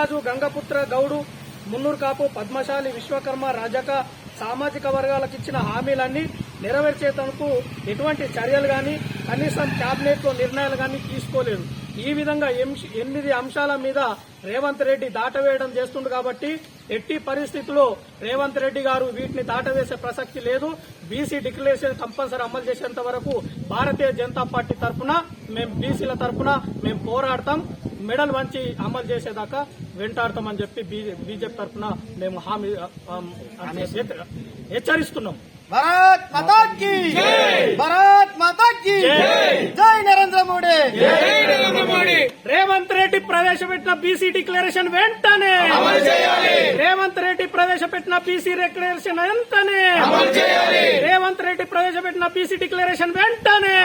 గంగరాజు గంగపుత్ర గౌడు మున్నూర్ కాపు పద్మశాలి విశ్వకర్మ రాజక సామాజిక వర్గాలకు ఇచ్చిన హామీలన్నీ నెరవేర్చేందుకు ఎటువంటి చర్యలు గాని కనీసం కేబినెట్లో నిర్ణయాలు గాని తీసుకోలేదు. ఈ విధంగా ఎనిమిది అంశాల మీద రేవంత్ రెడ్డి దాటవేయడం చేస్తుండు కాబట్టి ఎట్టి పరిస్థితుల్లో రేవంత్ రెడ్డి గారు వీటిని దాటవేసే ప్రసక్తి లేదు. బీసీ డిక్లరేషన్ కంపల్సరీ అమలు చేసేంత వరకు భారతీయ జనతా పార్టీ తరఫున మేము బీసీల తరఫున మేము పోరాడతాం. మెడల్ వంచి అమలు చేసేదాకా వెంటాడతామని చెప్పి బీజేపీ తరఫున మేము హామీ హెచ్చరిస్తున్నాం. భారత్ మాతా की భారత్ మాతా की జై నరేంద్ర మోడీ! రేవంత్ రెడ్డి ప్రవేశపెట్టిన బీసీ డిక్లరేషన్ వెంటనే! రేవంత్ రెడ్డి ప్రవేశపెట్టిన బీసీ డిక్లరేషన్ వెంటనే! రేవంత్ రెడ్డి ప్రవేశపెట్టిన బీసీ డిక్లరేషన్ వెంటనే!